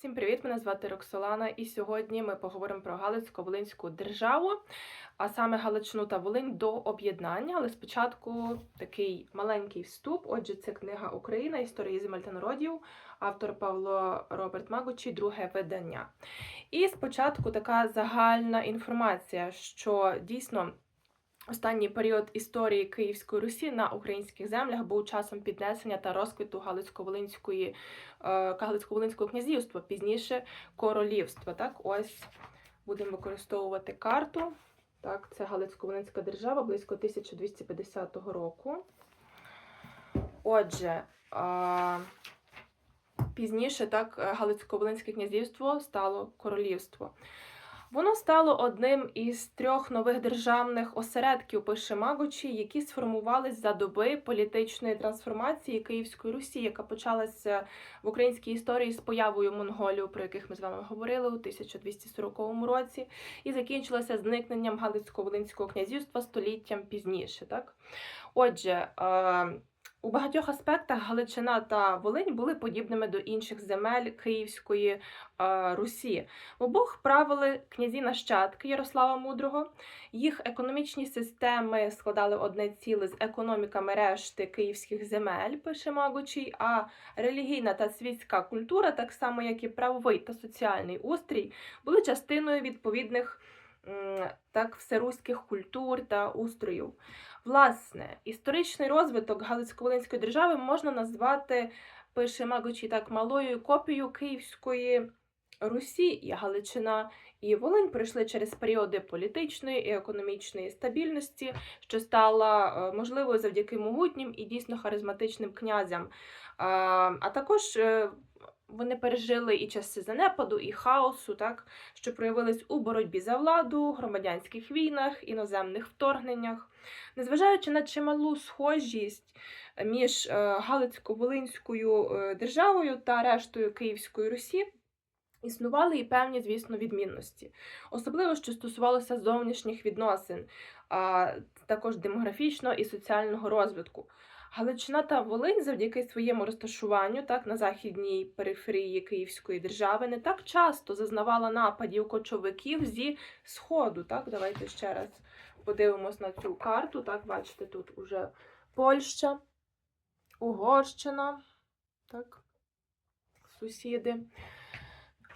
Всім привіт! Мене звати Роксолана, і сьогодні ми поговоримо про Галицько-Волинську державу, а саме Галичину та Волинь до об'єднання. Але спочатку такий маленький вступ. Отже, це книга Україна, історії земель та народів, автор Павло Роберт Магучі, друге видання. І спочатку така загальна інформація, що дійсно. Останній період історії Київської Русі на українських землях був часом піднесення та розквіту Галицько-Волинської е, Галицько-Волинського князівства, пізніше королівства. Так, ось будемо використовувати карту. Так, це Галицько-Волинська держава близько 1250 року. Отже, е, пізніше так Галицько-Волинське князівство стало королівство. Воно стало одним із трьох нових державних осередків пише Магучі, які сформувались за доби політичної трансформації Київської Русі, яка почалася в українській історії з появою монголів, про яких ми з вами говорили у 1240 році, і закінчилася зникненням Галицько-Волинського князівства століттям пізніше. Так? Отже, у багатьох аспектах Галичина та Волинь були подібними до інших земель Київської е, Русі. В обох правили князі нащадки Ярослава Мудрого. Їх економічні системи складали одне ціле з економіками решти київських земель, пише Магучий, а релігійна та світська культура, так само як і правовий та соціальний устрій, були частиною відповідних так, всеруських культур та устроїв. Власне, історичний розвиток Галицько-Волинської держави можна назвати, пише Магучі, так, малою копією Київської Русі і Галичина і Волинь пройшли через періоди політичної і економічної стабільності, що стала е, можливою завдяки могутнім і дійсно харизматичним князям. А також е, вони пережили і часи занепаду, і хаосу, так, що проявились у боротьбі за владу, громадянських війнах, іноземних вторгненнях. Незважаючи на чималу схожість між е, Галицько-Волинською е, державою та рештою Київської Русі, існували і певні, звісно, відмінності, особливо що стосувалося зовнішніх відносин, а також демографічного і соціального розвитку. Галичина та Волинь завдяки своєму розташуванню так на західній периферії Київської держави не так часто зазнавала нападів кочовиків зі сходу. Так, давайте ще раз подивимось на цю карту. Так, бачите, тут уже Польща, Угорщина, так, сусіди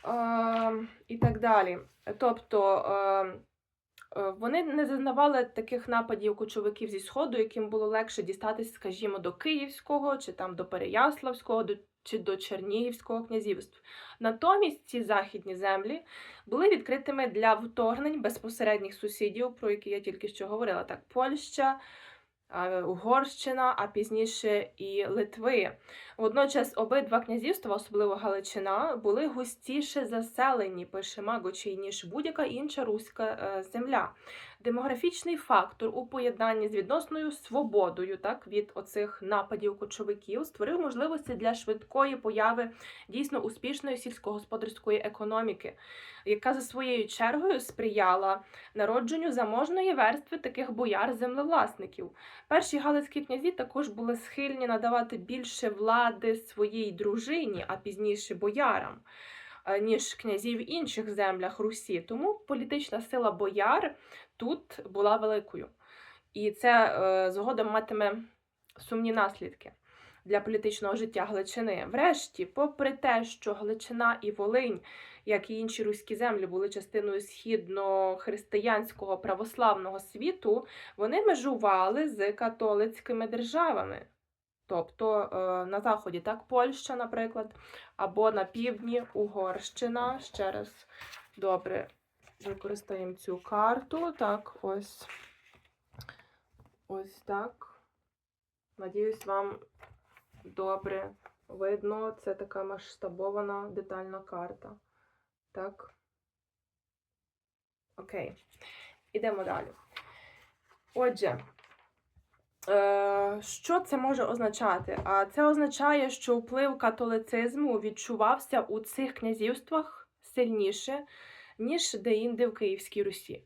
е, і так далі. Тобто. Е, вони не зазнавали таких нападів кочовиків зі Сходу, яким було легше дістатись, скажімо, до Київського чи там до Переяславського до, чи до Чернігівського князівств. Натомість ці західні землі були відкритими для вторгнень безпосередніх сусідів, про які я тільки що говорила, так Польща. Угорщина, а пізніше і Литви. Водночас обидва князівства, особливо Галичина, були густіше заселені, пише Магочі, ніж будь-яка інша руська е, земля демографічний фактор у поєднанні з відносною свободою, так від оцих нападів кочовиків, створив можливості для швидкої появи дійсно успішної сільськогосподарської економіки, яка за своєю чергою сприяла народженню заможної верстви таких бояр-землевласників. Перші галицькі князі також були схильні надавати більше влади своїй дружині, а пізніше боярам. Е, ніж князів в інших землях Русі, тому політична сила бояр тут була великою. І це е, згодом матиме сумні наслідки для політичного життя Галичини. Врешті, попри те, що Галичина і Волинь, як і інші руські землі, були частиною східно-християнського православного світу, вони межували з католицькими державами. Тобто е, на заході, так, Польща, наприклад, або на півдні Угорщина. Ще раз добре використаємо цю карту. Так, ось ось так. Надіюсь, вам добре видно. Це така масштабована детальна карта. Так. Окей. Ідемо далі. Отже. Е, що це може означати? А це означає, що вплив католицизму відчувався у цих князівствах сильніше, ніж деінде в Київській Русі.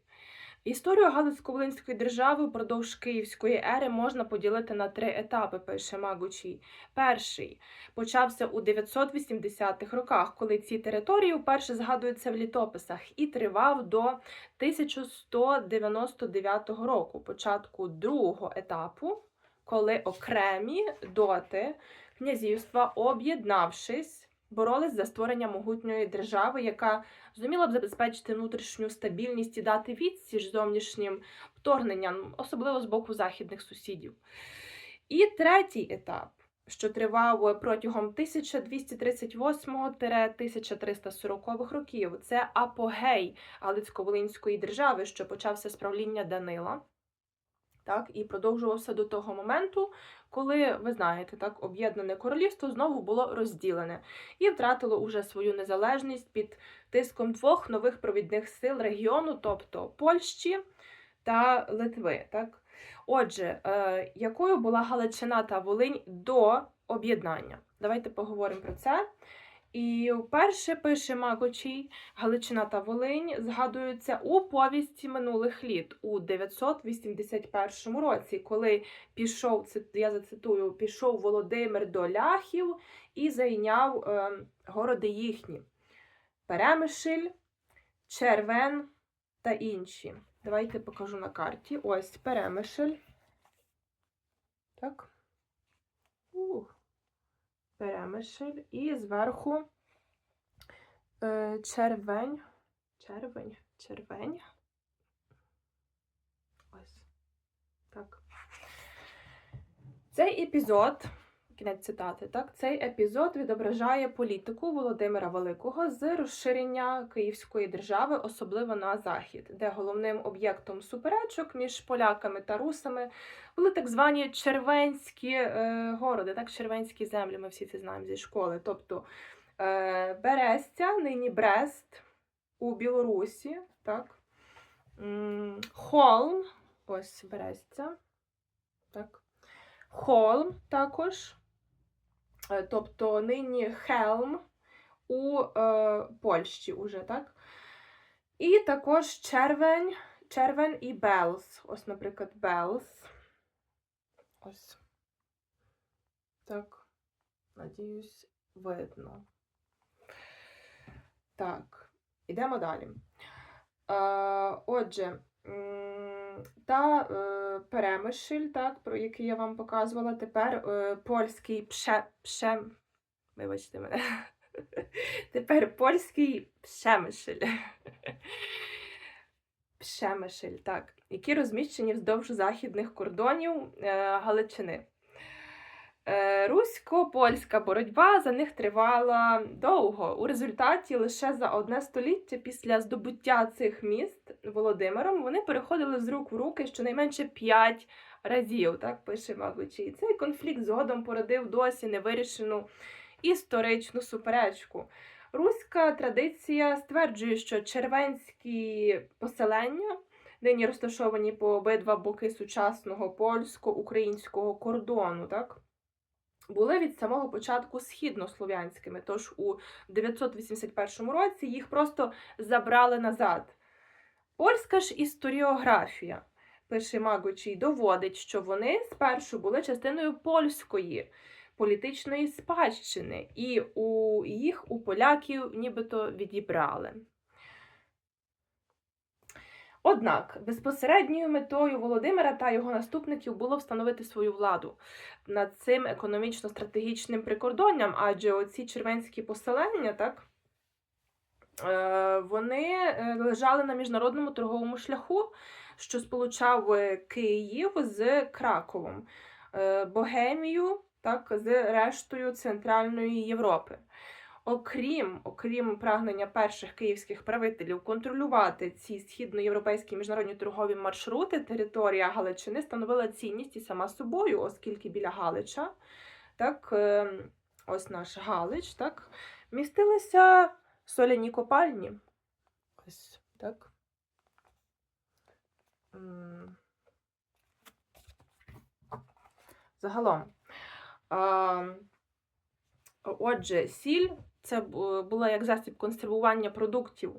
Історію Галицько-Волинської держави впродовж Київської ери можна поділити на три етапи, пише Магучій. Перший почався у 980-х роках, коли ці території вперше згадуються в літописах, і тривав до 1199 року, початку другого етапу, коли окремі доти князівства, об'єднавшись, боролись за створення могутньої держави, яка зуміла б забезпечити внутрішню стабільність і дати відсіч зовнішнім вторгненням, особливо з боку західних сусідів. І третій етап, що тривав протягом 1238-1340 років, це апогей Галицько-Волинської держави, що почався з правління Данила. Так, і продовжувався до того моменту, коли, ви знаєте, так, об'єднане королівство знову було розділене і втратило уже свою незалежність під тиском двох нових провідних сил регіону, тобто Польщі та Литви. Так? Отже, е, якою була Галичина та Волинь до об'єднання? Давайте поговоримо про це. І вперше пише Макочій, Галичина та Волинь згадуються у повісті минулих літ у 981 році, коли пішов, я зацитую, пішов Володимир до ляхів і зайняв е, городи їхні: Перемишль, Червен та інші. Давайте покажу на карті. Ось Перемишль. Так. Ух. Перемишль. І зверху е, червень. Червень. Червень. Ось. Так. Цей епізод, кінець цитати, так, цей епізод відображає політику Володимира Великого з розширення Київської держави, особливо на захід, де головним об'єктом суперечок між поляками та русами були так звані червенські е, городи, так, червенські землі, ми всі це знаємо зі школи. Тобто е, Берестя, нині Брест у Білорусі, так, Холм, ось Берестя, так. Холм також, тобто нині Хелм у е, Польщі уже, так? І також червень, червень і Белс. Ось, наприклад, Белс. Ось. Так. Надіюсь, видно. Так, ідемо далі. Е, отже, та е, перемишль, так, про який я вам показувала, тепер е, польський пше, пше, вибачте мене. Тепер польський пшемишль. Пшемишль, так, які розміщені вздовж західних кордонів е, Галичини. Е, Русько-польська боротьба за них тривала довго. У результаті лише за одне століття після здобуття цих міст Володимиром вони переходили з рук в руки щонайменше п'ять разів, так пише Магучій. Цей конфлікт згодом породив досі невирішену історичну суперечку. Руська традиція стверджує, що червенські поселення, нині розташовані по обидва боки сучасного польсько-українського кордону, так? Були від самого початку східнослов'янськими, тож у 981 році їх просто забрали назад. Польська ж історіографія, пише Магочій, доводить, що вони спершу були частиною польської політичної спадщини, і у їх у поляків нібито відібрали. Однак безпосередньою метою Володимира та його наступників було встановити свою владу над цим економічно-стратегічним прикордонням, адже оці червенські поселення, так, е, вони е, лежали на міжнародному торговому шляху, що сполучав е, Київ з Краковом, Богемію так, з рештою Центральної Європи. Окрім, окрім прагнення перших київських правителів контролювати ці східноєвропейські міжнародні торгові маршрути, територія Галичини становила цінність і сама собою, оскільки біля Галича, так, ось наш Галич, так, містилися соляні копальні. Ось так. Загалом. Отже, сіль це була як засіб консервування продуктів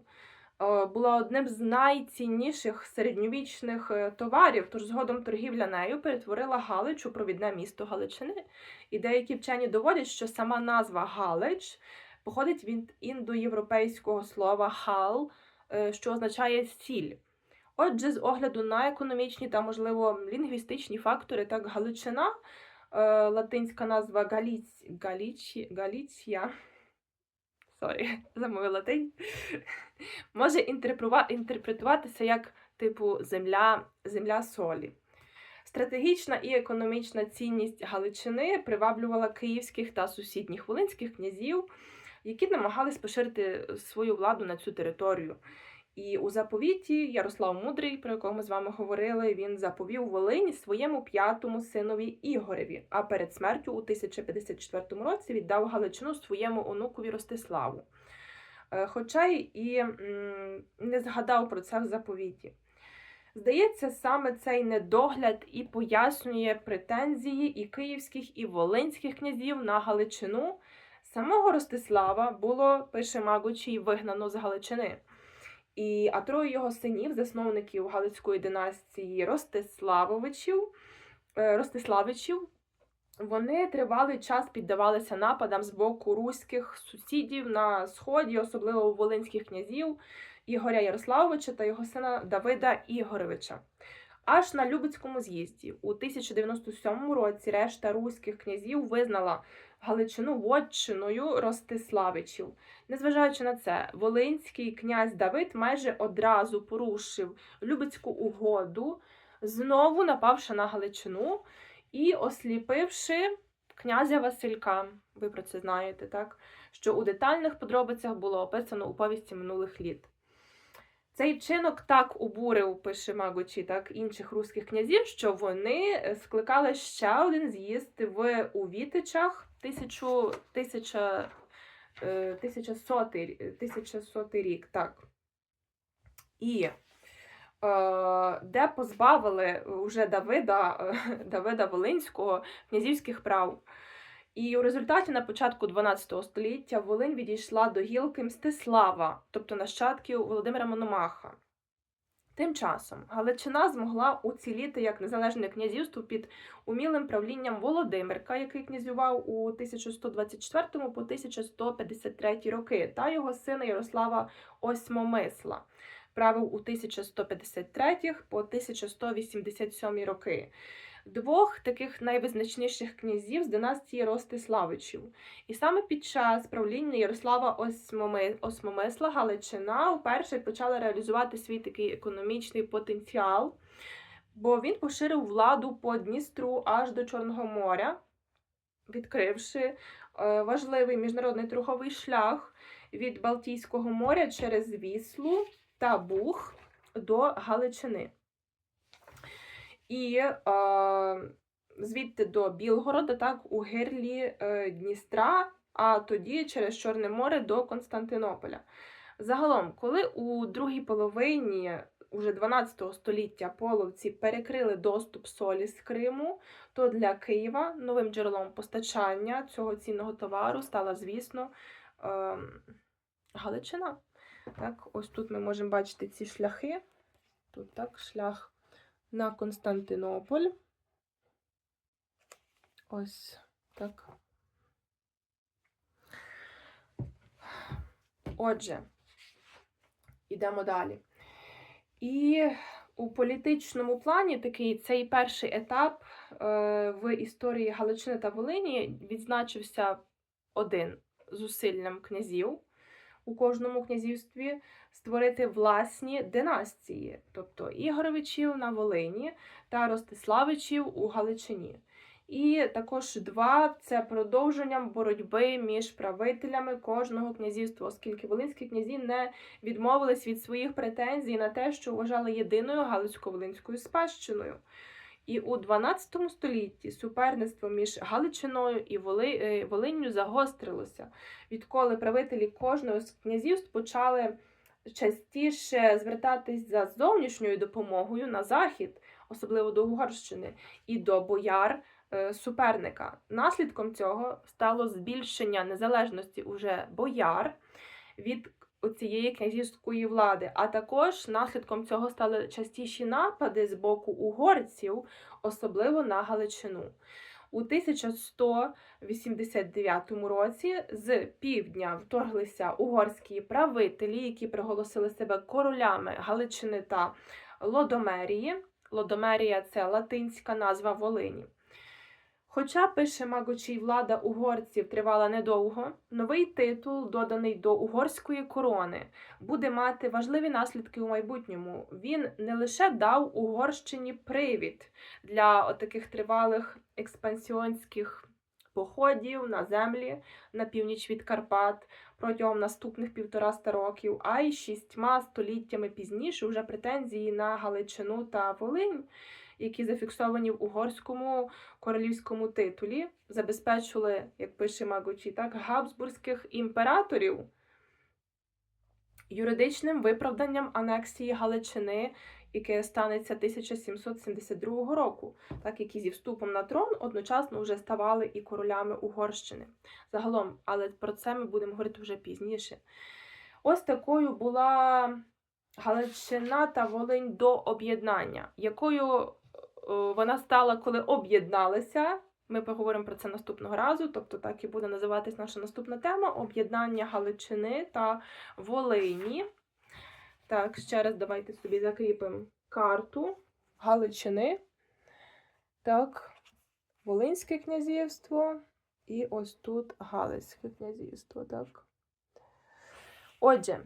е, була одним з найцінніших середньовічних е, товарів, тож згодом торгівля нею перетворила Галич у провідне місто Галичини. І деякі вчені доводять, що сама назва Галич походить від індоєвропейського слова хал, е, що означає сіль. Отже, з огляду на економічні та, можливо, лінгвістичні фактори, так Галичина, е, латинська назва Галіць, Sorry, замовила латинь, може інтерпретуватися як типу земля, земля солі. Стратегічна і економічна цінність Галичини приваблювала київських та сусідніх волинських князів, які намагались поширити свою владу на цю територію. І у заповіті Ярослав Мудрий, про якого ми з вами говорили, він заповів Волині своєму п'ятому синові Ігореві, а перед смертю у 1054 році віддав Галичину своєму онукові Ростиславу. Е, Хоча і не згадав про це в заповіті. Здається, саме цей недогляд і пояснює претензії і київських, і волинських князів на Галичину. Самого Ростислава було, пише Магучий, вигнано з Галичини. І, а троє його синів, засновників Галицької династії Ростиславовичів, е, Ростиславичів, вони тривалий час піддавалися нападам з боку руських сусідів на сході, особливо у волинських князів Ігоря Ярославовича та його сина Давида Ігоровича. Аж на Любецькому з'їзді у 1097 році решта руських князів визнала Галичину вотчиною Ростиславичів. Незважаючи на це, волинський князь Давид майже одразу порушив Любецьку угоду, знову напавши на Галичину і осліпивши князя Василька. Ви про це знаєте, так? Що у детальних подробицях було описано у повісті минулих літ. Цей чинок так обурив, пише Магучі, так інших руських князів, що вони скликали ще один з'їзд в у Вітичах тисячу, тисяча, е, тисячасотий, е, тисячасотий рік. так. І е, де позбавили уже Давида, Давида Волинського князівських прав. І у результаті на початку 12 століття Волинь відійшла до гілки Мстислава, тобто нащадків Володимира Мономаха. Тим часом. Галичина змогла уціліти як незалежне князівство під умілим правлінням Володимирка, який князював у 1124 по 1153 роки, та його сина Ярослава Осьмомисла, правив у 1153 по 1187 роки двох таких найвизначніших князів з династії Ростиславичів. І саме під час правління Ярослава Осмомисла Галичина вперше почала реалізувати свій такий економічний потенціал, бо він поширив владу по Дністру аж до Чорного моря, відкривши е, важливий міжнародний торговий шлях від Балтійського моря через Віслу та Буг до Галичини. І е, звідти до Білгорода, так, у гирлі е, Дністра, а тоді через Чорне море до Константинополя. Загалом, коли у другій половині уже 12 століття половці перекрили доступ солі з Криму, то для Києва новим джерелом постачання цього цінного товару стала, звісно, е, Галичина. Так, ось тут ми можемо бачити ці шляхи. Тут так, шлях на Константинополь. Ось так. Отже, йдемо далі. І у політичному плані такий цей перший етап е, в історії Галичини та Волині відзначився один зусиллям князів у кожному князівстві створити власні династії, тобто Ігоровичів на Волині та Ростиславичів у Галичині. І також два це продовженням боротьби між правителями кожного князівства, оскільки волинські князі не відмовились від своїх претензій на те, що вважали єдиною Галицько-Волинською спадщиною. І у 12 столітті суперництво між Галичиною і е, Волинню загострилося, відколи правителі кожного з князівств почали частіше звертатись за зовнішньою допомогою на захід, особливо до Угорщини, і до бояр е, суперника. Наслідком цього стало збільшення незалежності уже бояр від оцієї князівської влади. А також наслідком цього стали частіші напади з боку угорців, особливо на Галичину. У 1189 році з півдня вторглися угорські правителі, які приголосили себе королями Галичини та Лодомерії. Лодомерія це латинська назва Волині. Хоча, пише Магочій, влада угорців тривала недовго, новий титул, доданий до угорської корони, буде мати важливі наслідки у майбутньому. Він не лише дав Угорщині привід для таких тривалих експансіонських походів на землі на північ від Карпат протягом наступних півтораста років, а й шістьма століттями пізніше вже претензії на Галичину та Волинь, які зафіксовані в угорському королівському титулі, забезпечили, як пише Магучі, так, габсбурзьких імператорів юридичним виправданням анексії Галичини, яке станеться 1772 року, так які зі вступом на трон одночасно вже ставали і королями Угорщини. Загалом, але про це ми будемо говорити вже пізніше. Ось такою була Галичина та Волинь до об'єднання, якою вона стала, коли об'єдналися. Ми поговоримо про це наступного разу, тобто так і буде називатись наша наступна тема об'єднання Галичини та Волині. Так, ще раз давайте собі закріпимо карту Галичини. Так, Волинське князівство. І ось тут Галицьке князівство. Так. Отже,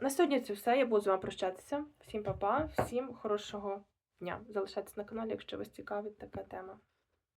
на сьогодні це все. Я буду з вами прощатися. Всім па-па, всім хорошого дня. Залишайтесь на каналі, якщо вас цікавить така тема.